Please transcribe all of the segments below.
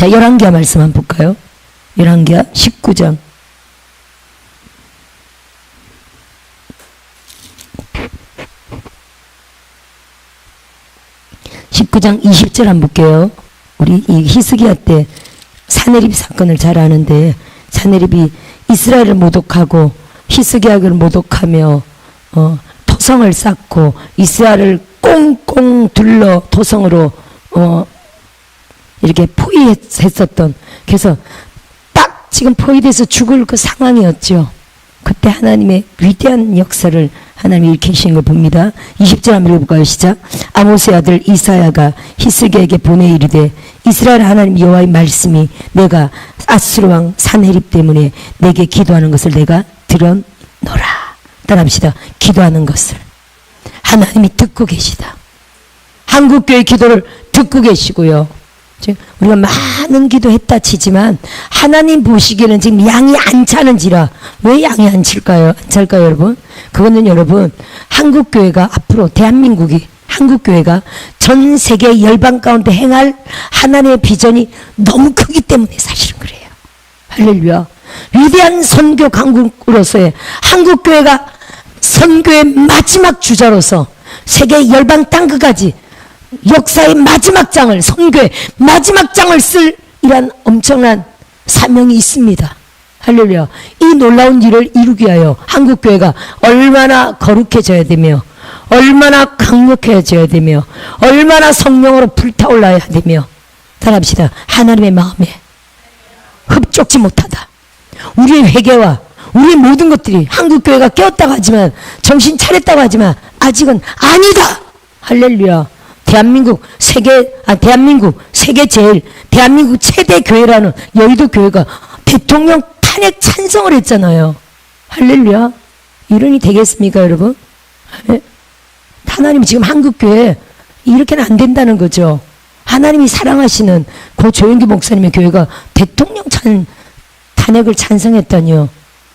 자, 열왕기하 말씀 한번 볼까요? 열왕기하 19장. (19장 20절) 한번 볼게요 우리 이 히스기야 때 사내립 사건을 잘 아는데 사내립이 이스라엘을 모독하고 히스기야를 모독하며 어, 토성을 쌓고 이스라엘을 꽁꽁 둘러 토성으로 어, 이렇게 포위했었던 그래서 딱 지금 포위돼서 죽을 그 상황이었죠. 그때 하나님의 위대한 역사를 하나님이 일으키신 걸 봅니다. 20절 한번 읽어볼까요? 시작. 아모스의 아들 이사야가 히스기에게 보내 이르되 이스라엘 하나님 여호와의 말씀이 내가 아스루 왕 산헤립 때문에 내게 기도하는 것을 내가 들었노라. 따라합시다. 기도하는 것을 하나님이 듣고 계시다. 한국교회 기도를 듣고 계시고요. 우리가 많은 기도했다 치지만 하나님 보시기에는 지금 양이 안 차는지라 왜 양이 안 칠까요? 안 찰까요, 여러분? 그거는 여러분 한국 교회가 앞으로 대한민국이 한국 교회가 전 세계 열방 가운데 행할 하나님의 비전이 너무 크기 때문에 사실은 그래요. 할렐루야. 위대한 선교 강국으로서의 한국 교회가 선교의 마지막 주자로서 세계 열방 땅 끝까지 역사의 마지막 장을 선교의 마지막 장을 쓸 이란 엄청난 사명이 있습니다. 할렐루야. 이 놀라운 일을 이루기 위하여 한국교회가 얼마나 거룩해져야 되며 얼마나 강력해져야 되며 얼마나 성령으로 불타올라야 되며 따라합시다. 하나님의 마음에 흡족지 못하다. 우리의 회개와 우리의 모든 것들이 한국교회가 깨었다고 하지만 정신 차렸다고 하지만 아직은 아니다. 할렐루야. 대한민국 세계 아 대한민국 세계 제일 대한민국 최대 교회라는 여의도 교회가 대통령 탄핵 찬성을 했잖아요. 할렐루야. 이런이 되겠습니까, 여러분? 예? 하나님 지금 한국 교회 이렇게는 안 된다는 거죠. 하나님이 사랑하시는 고 조영기 목사님의 교회가 대통령 찬 탄핵을 찬성했다니요.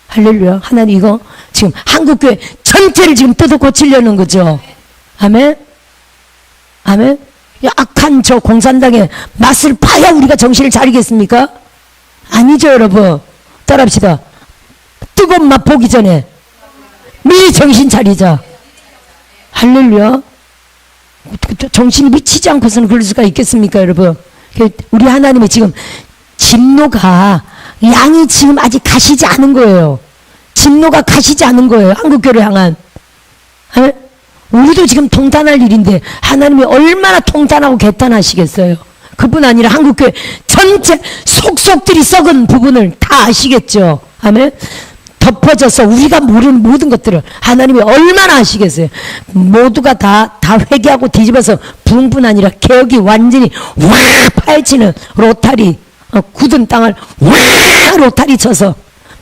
할렐루야. 하나님 이거 지금 한국 교회 전체를 지금 뜯어 고치려는 거죠. 아멘. 아멘. 이 악한 저 공산당의 맛을 봐야 우리가 정신을 차리겠습니까? 아니죠, 여러분. 따라합시다. 뜨거운 맛 보기 전에 미리 정신 차리자. 할렐루야. 정신이 미치지 않고서는 그럴 수가 있겠습니까, 여러분? 그 우리 하나님이 지금 진노가 양이 지금 아직 가시지 않은 거예요. 진노가 가시지 않은 거예요. 한국교를 향한. 우리도 지금 통탄할 일인데 하나님이 얼마나 통탄하고 개탄하시겠어요. 그뿐 아니라 한국교회 전체 속속들이 썩은 부분을 다 아시겠죠. 아멘. 덮어져서 우리가 모르는 모든 것들을 하나님이 얼마나 아시겠어요. 모두가 다, 다 회개하고 뒤집어서 부흥뿐 아니라 개혁이 완전히 와 파헤치는 로타리, 어, 굳은 땅을 와 로타리 쳐서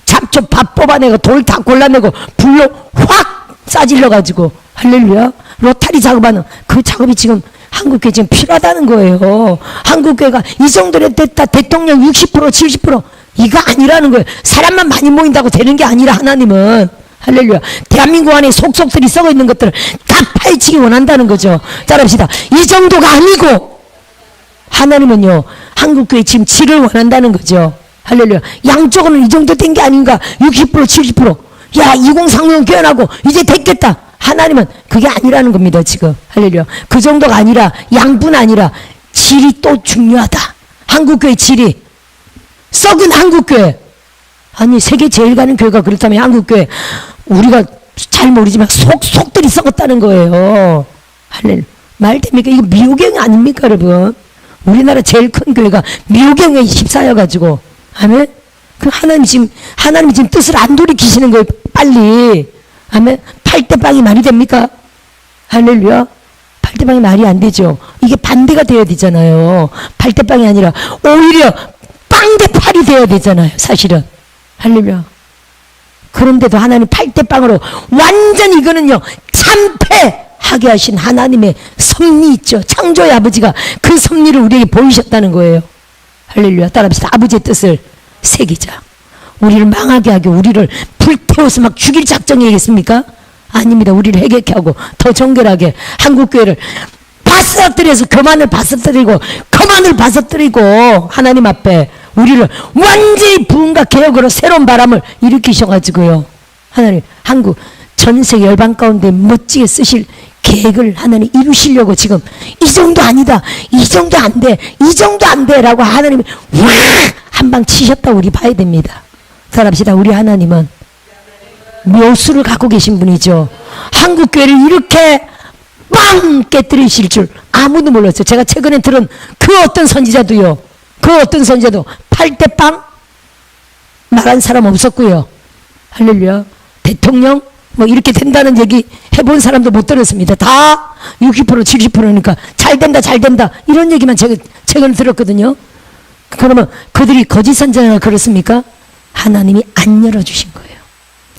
잡초 밥 뽑아내고 돌 다 골라내고 불로 확 싸질러 가지고 할렐루야 로타리 작업하는 그 작업이 지금 한국교회 지금 필요하다는 거예요. 한국교회가 이 정도로 됐다 대통령 60% 70% 이거 아니라는 거예요. 사람만 많이 모인다고 되는 게 아니라 하나님은 할렐루야. 대한민국 안에 속속들이 썩어 있는 것들을 다 파헤치기 원한다는 거죠. 따라합시다. 이 정도가 아니고 하나님은요 한국교회 지금 질을 원한다는 거죠. 할렐루야. 양쪽은 이 정도 된 게 아닌가? 60% 70%. 야 2030년 교연하고 이제 됐겠다. 하나님은 그게 아니라는 겁니다 지금. 할렐루야. 그 정도가 아니라 양뿐 아니라 질이 또 중요하다. 한국교회 질이 썩은 한국교회. 아니 세계 제일 가는 교회가 그렇다면 한국교회 우리가 잘 모르지만 속 속들이 썩었다는 거예요. 할렐 말 됩니까? 이거 미호경 아닙니까 여러분? 우리나라 제일 큰 교회가 미호경에 14여가지고 아멘? 그 하나님 지금 하나님 지금 뜻을 안 돌이키시는 거예요 빨리. 아멘? 팔대빵이 말이 됩니까? 할렐루야. 팔대빵이 말이 안 되죠. 이게 반대가 돼야 되잖아요. 팔대빵이 아니라 오히려 빵대팔이 돼야 되잖아요 사실은. 할렐루야. 그런데도 하나님 팔대빵으로 완전 이거는요 참패하게 하신 하나님의 섭리 있죠. 창조의 아버지가 그 섭리를 우리에게 보이셨다는 거예요. 할렐루야. 따라합시다. 아버지의 뜻을 새기자 우리를 망하게 하고 우리를 불태워서 막 죽일 작정이겠습니까? 아닙니다 우리를 해결케 하고 더 정결하게 한국교회를 바스터뜨려서 그만을 바스터뜨리고 그만 교만을 받아들이고 하나님 앞에 우리를 완전히 부흥과 개혁으로 새로운 바람을 일으키셔가지고요. 하나님 한국 전 세계 열방 가운데 멋지게 쓰실 계획을 하나님 이루시려고 지금 이 정도 아니다. 이 정도 안 돼. 이 정도 안 돼. 라고 하나님이 와한 방 치셨다고 우리 봐야 됩니다. 살합시다. 우리 하나님은 묘수를 갖고 계신 분이죠. 한국 교회를 이렇게 빵 깨뜨리실 줄 아무도 몰랐어요. 제가 최근에 들은 그 어떤 선지자도요. 그 어떤 선지자도 팔때빵 말한 사람 없었고요. 할렐루야. 대통령 뭐 이렇게 된다는 얘기 해본 사람도 못 들었습니다. 다 60% 70%니까 잘 된다 잘 된다 이런 얘기만 제가 최근에 들었거든요. 그러면 그들이 거짓 선지자가 그렇습니까? 하나님이 안 열어주신 거예요.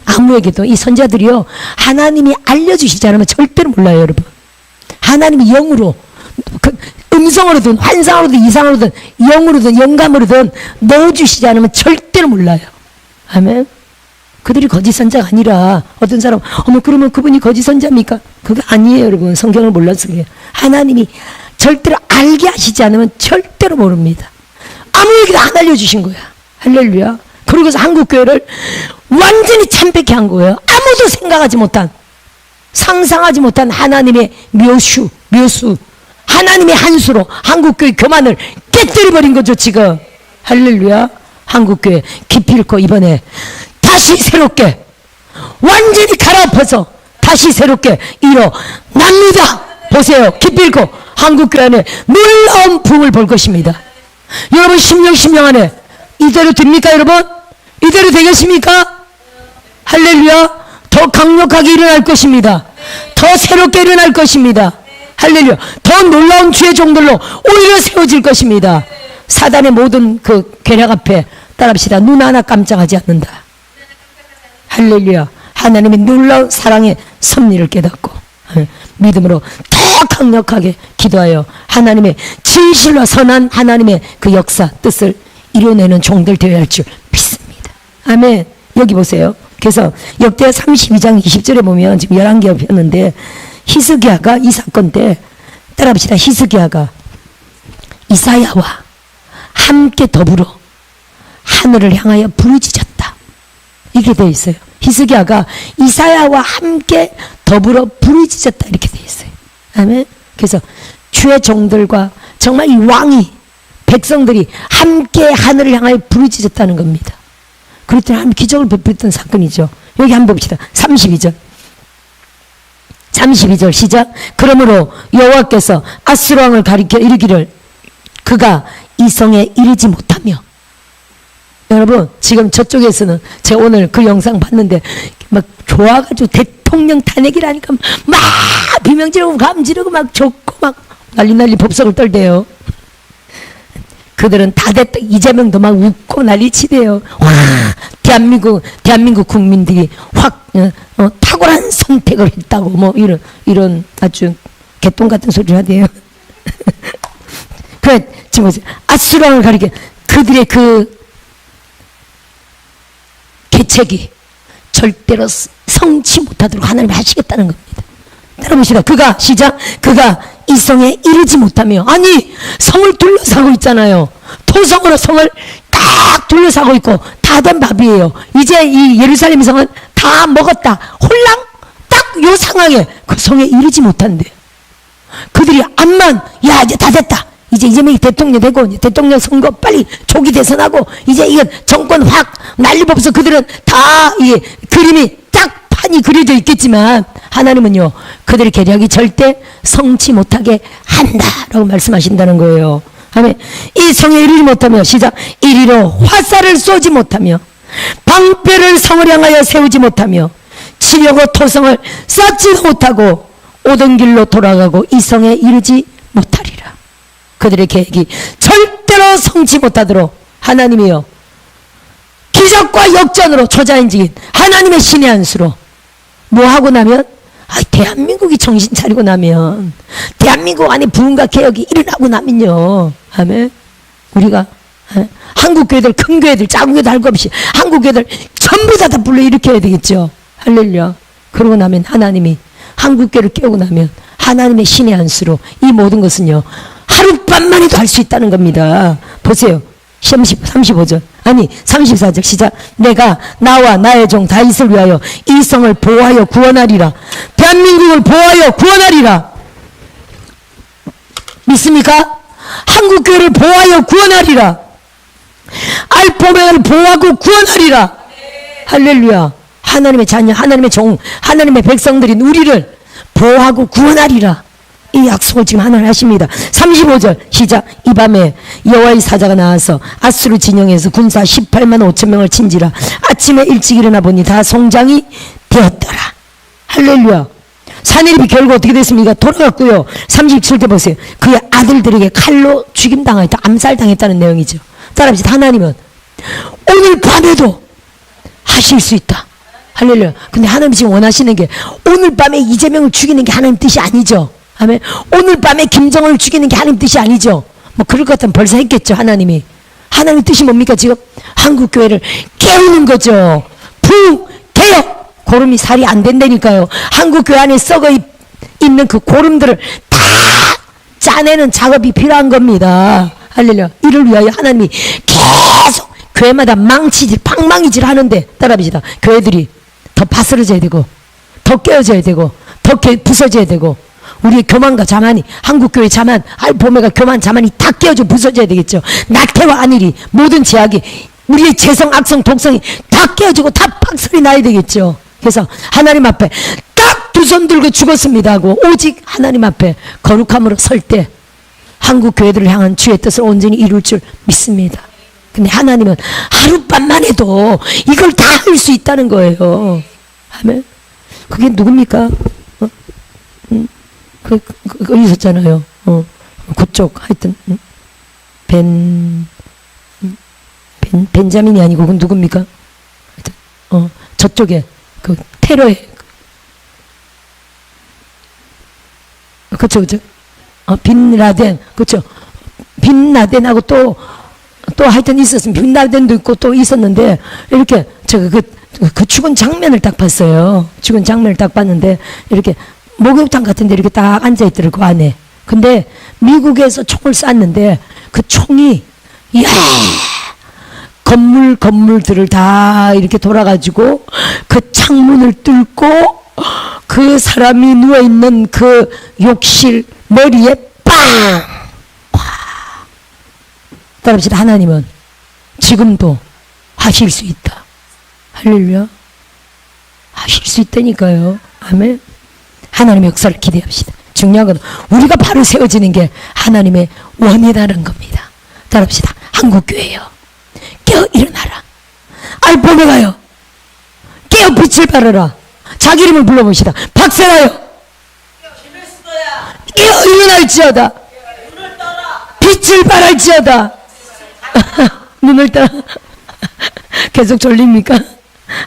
아무에게도 이 선자들이요 하나님이 알려주시지 않으면 절대로 몰라요 여러분. 하나님이 영으로 그 음성으로든 환상으로든 이상으로든 영으로든 영감으로든 넣어주시지 않으면 절대로 몰라요. 아멘. 그들이 거짓 선자가 아니라 어떤 사람 어머 그러면 그분이 거짓 선자입니까? 그거 아니에요 여러분. 성경을 몰라서 그래요. 하나님이 절대로 알게 하시지 않으면 절대로 모릅니다. 아무에게도 안 알려주신 거야. 할렐루야 그러고서 한국교회를 완전히 참백해 한 거예요. 아무도 생각하지 못한, 상상하지 못한 하나님의 묘수, 묘수, 하나님의 한수로 한국교회 교만을 깨뜨려버린 거죠, 지금. 할렐루야. 한국교회 깊이 잃고 이번에 다시 새롭게, 완전히 갈아엎어서 다시 새롭게 일어납니다. 보세요. 깊이 잃고 한국교회 안에 놀라운 부흥을 볼 것입니다. 여러분, 10년, 10년 안에 이대로 됩니까, 여러분? 이대로 되겠습니까? 할렐루야. 더 강력하게 일어날 것입니다. 더 새롭게 일어날 것입니다. 할렐루야. 더 놀라운 주의 종들로 오히려 세워질 것입니다. 사단의 모든 그 괴력 앞에 따라합시다. 눈 하나 깜짝하지 않는다. 할렐루야. 하나님의 놀라운 사랑의 섭리를 깨닫고 예, 믿음으로 더 강력하게 기도하여 하나님의 진실과 선한 하나님의 그 역사 뜻을 이뤄내는 종들 되어야 할 줄 믿습니다. 아멘. 여기 보세요. 그래서 역대 32장 20절에 보면 지금 11개 폈는데 히스기야가 이 사건 때 따라합시다. 히스기야가 이사야와 함께 더불어 하늘을 향하여 부르짖었다. 이렇게 되어 있어요. 히스기야가 이사야와 함께 더불어 부르짖었다 이렇게 되어 있어요. 아멘. 그래서 주의 종들과 정말 이 왕이 백성들이 함께 하늘을 향하여 부르짖었다는 겁니다. 그랬더니 하나님 기적을 베풀었던 사건이죠. 여기 한번 봅시다. 32절. 32절 시작. 그러므로 여호와께서 아스루 왕을 가리켜 이르기를 그가 이 성에 이르지 못하며 여러분 지금 저쪽에서는 제가 오늘 그 영상 봤는데 막 좋아가지고 대통령 탄핵이라니까 막 비명 지르고 감 지르고 막 좋고 막 난리 난리 법석을 떨대요. 그들은 다 됐다. 이재명도 막 웃고 난리치대요. 와, 대한민국, 대한민국 국민들이 확, 어, 어, 탁월한 선택을 했다고, 뭐, 이런, 이런 아주 개똥 같은 소리를 하대요. 그래, 지금. 아수랑을 가리켜. 그들의 그 계책이 절대로 성치 못하도록 하나님이 하시겠다는 겁니다. 따라보시다. 그가, 시작. 그가 이 성에 이르지 못하며 아니 성을 둘러싸고 있잖아요. 토성으로 성을 딱 둘러싸고 있고 다 된 밥이에요. 이제 이 예루살렘 성은 다 먹었다. 홀랑 딱 요 상황에 그 성에 이르지 못한대. 그들이 암만 야 이제 다 됐다. 이제 이재명이 대통령 되고 대통령 선거 빨리 조기 대선하고 이제 이건 정권 확 난리 법서 그들은 다 이 그림이 딱 판이 그려져 있겠지만 하나님은요 그들의 계략이 절대 성치 못하게 한다라고 말씀하신다는 거예요. 이 성에 이르지 못하며 시작 이리로 화살을 쏘지 못하며 방패를 성을 향하여 세우지 못하며 치려고 토성을 쌓지도 못하고 오던 길로 돌아가고 이 성에 이르지 못하리라. 그들의 계획이 절대로 성치 못하도록 하나님이요 기적과 역전으로 초자연적인 하나님의 신의 한수로 뭐 하고 나면 아, 대한민국이 정신 차리고 나면 대한민국 안에 부흥과 개혁이 일어나고 나면요 아멘 우리가 에? 한국 교회들 큰 교회들 작은 교회들 할 것 없이 한국 교회들 전부 다 다 불러 일으켜야 되겠죠 할렐루야 그러고 나면 하나님이 한국 교회를 깨우고 나면 하나님의 신의 한수로 이 모든 것은요 하룻밤만에도 할 수 있다는 겁니다. 보세요. 30, 35절. 아니, 34절 시작. 내가 나와 나의 종 다윗을 위하여 이 성을 보호하여 구원하리라. 대한민국을 보호하여 구원하리라. 믿습니까? 한국교회를 보호하여 구원하리라. 알포메를 보호하고 구원하리라. 할렐루야. 하나님의 자녀, 하나님의 종, 하나님의 백성들인 우리를 보호하고 구원하리라. 이 약속을 지금 하나님 하십니다. 35절 시작. 이 밤에 여호와의 사자가 나와서 아수르 진영에서 군사 18만 5천 명을 친지라. 아침에 일찍 일어나 보니 다 송장이 되었더라. 할렐루야. 사내립이 결국 어떻게 됐습니까? 돌아갔고요. 37절 보세요. 그의 아들들에게 칼로 죽임당하였다. 암살당했다는 내용이죠. 따라합시다. 하나님은 오늘 밤에도 하실 수 있다. 할렐루야. 근데 하나님 지금 원하시는 게 오늘 밤에 이재명을 죽이는 게 하나님 뜻이 아니죠. 아멘. 오늘 밤에 김정은을 죽이는 게 하나님 뜻이 아니죠. 뭐 그럴 것 같으면 벌써 했겠죠. 하나님이. 하나님 뜻이 뭡니까? 지금 한국 교회를 깨우는 거죠. 부 개혁. 고름이 살이 안 된다니까요. 한국 교회 안에 썩어 있, 있는 그 고름들을 다 짜내는 작업이 필요한 겁니다. 할렐루야. 이를 위하여 하나님이 계속 교회마다 망치질, 방망이질 하는데 따라합시다. 교회들이 더 바스러져야 되고, 더 깨어져야 되고, 더 깨, 부서져야 되고, 우리의 교만과 자만이, 한국교회 자만, 알포메가 교만, 자만이 다 깨어져 부서져야 되겠죠. 낙태와 안일이, 모든 제약이, 우리의 재성, 악성, 독성이 다 깨어지고 다 박살이 나야 되겠죠. 그래서 하나님 앞에 딱 두 손 들고 죽었습니다 하고, 오직 하나님 앞에 거룩함으로 설 때, 한국 교회들을 향한 주의 뜻을 온전히 이룰 줄 믿습니다. 근데 하나님은 하룻밤만 해도 이걸 다 할 수 있다는 거예요. 아멘. 그게 누굽니까? 그, 그, 그, 있었잖아요. 어, 그쪽, 하여튼, 음, 벤, 음, 벤, 벤자민이 아니고, 그건 누굽니까? 하여튼, 어, 저쪽에, 그, 테러에, 그쵸, 그쵸. 어, 빈 라덴, 그쵸. 빈 라덴하고 또, 또 하여튼 있었습니다. 빈 라덴도 있고 또 있었는데, 이렇게, 제가 그, 그 죽은 장면을 딱 봤어요. 죽은 장면을 딱 봤는데, 이렇게 목욕탕 같은 데 이렇게 딱 앉아있더라고, 그 안에. 근데 미국에서 총을 쐈는데, 그 총이, 이야! 건물, 건물들을 다 이렇게 돌아가지고, 그 창문을 뚫고, 그 사람이 누워있는 그 욕실 머리에 빵! 따라합시다. 하나님은 지금도 하실 수 있다. 할렐루야. 하실 수 있다니까요. 아멘. 하나님의 역사를 기대합시다. 중요한 건 우리가 바로 세워지는 게 하나님의 원이라는 겁니다. 따라합시다. 한국교회요. 깨어 일어나라. 알보메가요. 깨어 빛을 발하라. 자기 이름을 불러봅시다. 박세라요. 깨어 일어날지어다. 빛을 발할지어다. 눈을 떠 계속 졸립니까?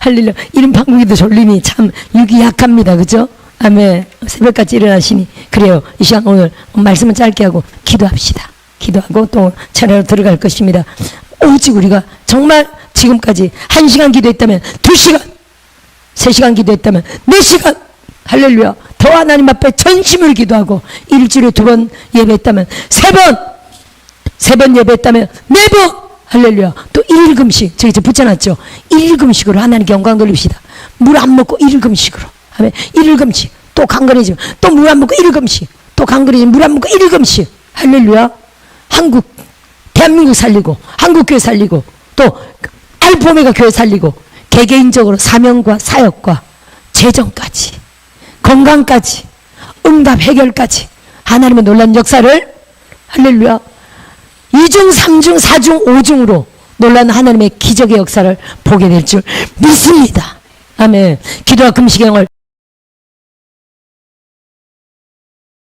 할렐루야. 이런 방국이도 졸림이 참 육이 약합니다. 그죠? 아멘. 새벽까지 일어나시니. 그래요. 이 시간 오늘 말씀은 짧게 하고 기도합시다. 기도하고 또 차례로 들어갈 것입니다. 오직 우리가 정말 지금까지 한 시간 기도했다면 두 시간, 세 시간 기도했다면 네 시간, 할렐루야. 더 하나님 앞에 전심을 기도하고 일주일에 두 번 예배했다면 세 번, 세 번 예배했다면 네 번, 할렐루야. 또 일일금식, 저기 저 붙여놨죠. 일일금식으로 하나님께 영광 돌립시다. 물 안 먹고 일일금식으로. 일일 금식. 또 강건해지면 또 물 안 먹고 일일 금식. 또 강건해지면 물 안 먹고 일일 금식. 할렐루야. 한국, 대한민국 살리고, 한국 교회 살리고, 또 알포메가 교회 살리고, 개개인적으로 사명과 사역과 재정까지, 건강까지, 응답 해결까지, 하나님의 놀란 역사를, 할렐루야. 이중삼중사중오중으로 놀라는 하나님의 기적의 역사를 보게 될 줄 믿습니다. 아멘. 기도와 금식의 영을